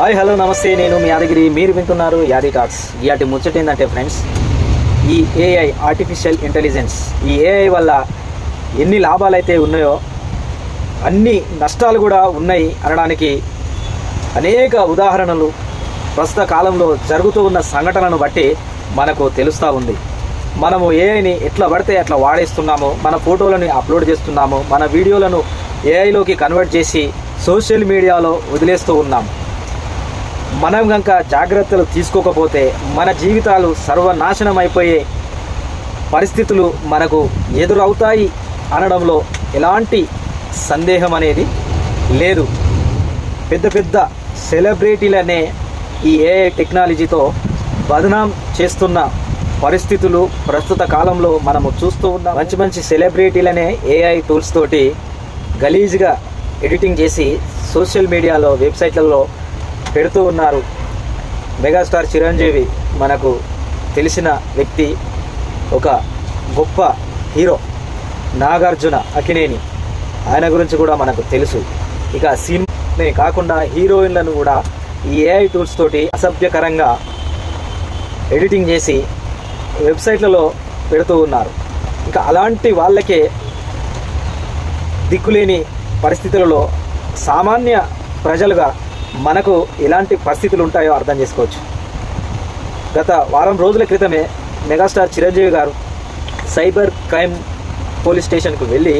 Hi hello నమస్తే. నేను మీ యాదగిరి. మీరు వింటున్నారు యాది టాక్స్. ఇయాటి ముచ్చట ఏంటంటే ఫ్రెండ్స్ ఈ ఏఐ ఆర్టిఫిషియల్ ఇంటెలిజెన్స్ ఈ ఏఐ వల్ల ఎన్ని లాభాలు అయితే ఉన్నాయో అన్ని నష్టాలు కూడా ఉన్నాయి అనడానికి అనేక ఉదాహరణలు ప్రస్తుత కాలంలో జరుగుతూ ఉన్న సంఘటనను బట్టి మనకు తెలుస్తూ ఉంది. మనము ఏఐని ఎట్లా పడితే అట్లా వాడేస్తున్నాము మన ఫోటోలను అప్లోడ్ చేస్తున్నాము మన వీడియోలను ఏఐలోకి కన్వర్ట్ చేసి సోషల్ మీడియాలో వదిలేస్తూ ఉన్నాం. మనం కనుక జాగ్రత్తలు తీసుకోకపోతే మన జీవితాలు సర్వనాశనం అయిపోయే పరిస్థితులు మనకు ఎదురవుతాయి అనడంలో ఎలాంటి సందేహం అనేది లేదు. పెద్ద పెద్ద సెలబ్రిటీలనే ఈ ఏఐ టెక్నాలజీతో బదనాం చేస్తున్న పరిస్థితులు ప్రస్తుత కాలంలో మనము చూస్తూ ఉన్న. మంచి మంచి సెలబ్రిటీలనే ఏఐ టూల్స్ తోటి గలీజ్గా ఎడిటింగ్ చేసి సోషల్ మీడియాలో వెబ్సైట్లలో పెడుతూ ఉన్నారు. మెగాస్టార్ చిరంజీవి మనకు తెలిసిన వ్యక్తి ఒక గొప్ప హీరో నాగార్జున అకినేని ఆయన గురించి కూడా మనకు తెలుసు. ఇక సినిమానే కాకుండా హీరోయిన్లను కూడా ఈ ఏఐ టూల్స్ తోటి అసభ్యకరంగా ఎడిటింగ్ చేసి వెబ్సైట్లలో పెడుతూ ఉన్నారు. ఇంకా అలాంటి వాళ్ళకే దిక్కులేని పరిస్థితులలో సామాన్య ప్రజలుగా మనకు ఎలాంటి పరిస్థితులు ఉంటాయో అర్థం చేసుకోవచ్చు. గత వారం రోజుల క్రితమే మెగాస్టార్ చిరంజీవి గారు సైబర్ క్రైమ్ పోలీస్ స్టేషన్కు వెళ్ళి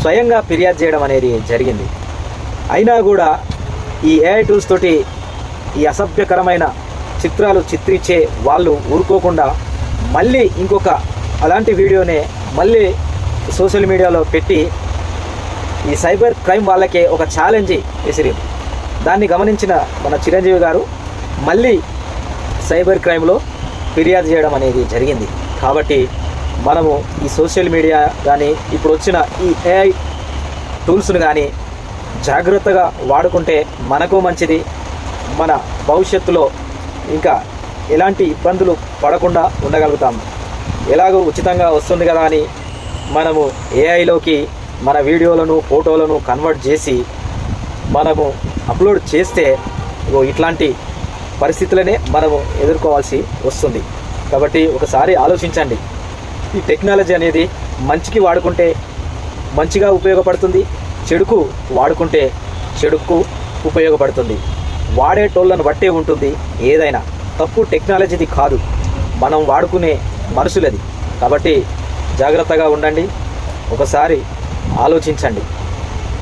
స్వయంగా ఫిర్యాదు చేయడం అనేది జరిగింది. అయినా కూడా ఈ ఏఐ టూల్స్ తోటి ఈ అసభ్యకరమైన చిత్రాలు చిత్రించే వాళ్ళు ఊరుకోకుండా మళ్ళీ ఇంకొక అలాంటి వీడియోనే మళ్ళీ సోషల్ మీడియాలో పెట్టి ఈ సైబర్ క్రైమ్ వాళ్ళకే ఒక ఛాలెంజ్ విసిరింది దాన్ని గమనించిన మన చిరంజీవి గారు మళ్ళీ సైబర్ క్రైమ్లో ఫిర్యాదు చేయడం అనేది జరిగింది. కాబట్టి మనము ఈ సోషల్ మీడియా కానీ ఇప్పుడు వచ్చిన ఈ ఏఐ టూల్స్ను కానీ జాగ్రత్తగా వాడుకుంటే మనకు మంచిది. మన భవిష్యత్తులో ఇంకా ఎలాంటి ఇబ్బందులు పడకుండా ఉండగలుగుతాము ఎలాగో ఉచితంగా వస్తుంది కదా అని మనము ఏఐలోకి మన వీడియోలను ఫోటోలను కన్వర్ట్ చేసి మనము అప్లోడ్ చేస్తే ఇగో ఇట్లాంటి పరిస్థితులనే మనము ఎదుర్కోవాల్సి వస్తుంది. కాబట్టి ఒకసారి ఆలోచించండి. ఈ టెక్నాలజీ అనేది మంచికి వాడుకుంటే మంచిగా ఉపయోగపడుతుంది చెడుకు వాడుకుంటే చెడుకు ఉపయోగపడుతుంది. వాడేటోళ్ళను బట్టే ఉంటుంది ఏదైనా. తప్పు టెక్నాలజీది కాదు. మనం వాడుకునే మనుషులది. కాబట్టి జాగ్రత్తగా ఉండండి. ఒకసారి ఆలోచించండి.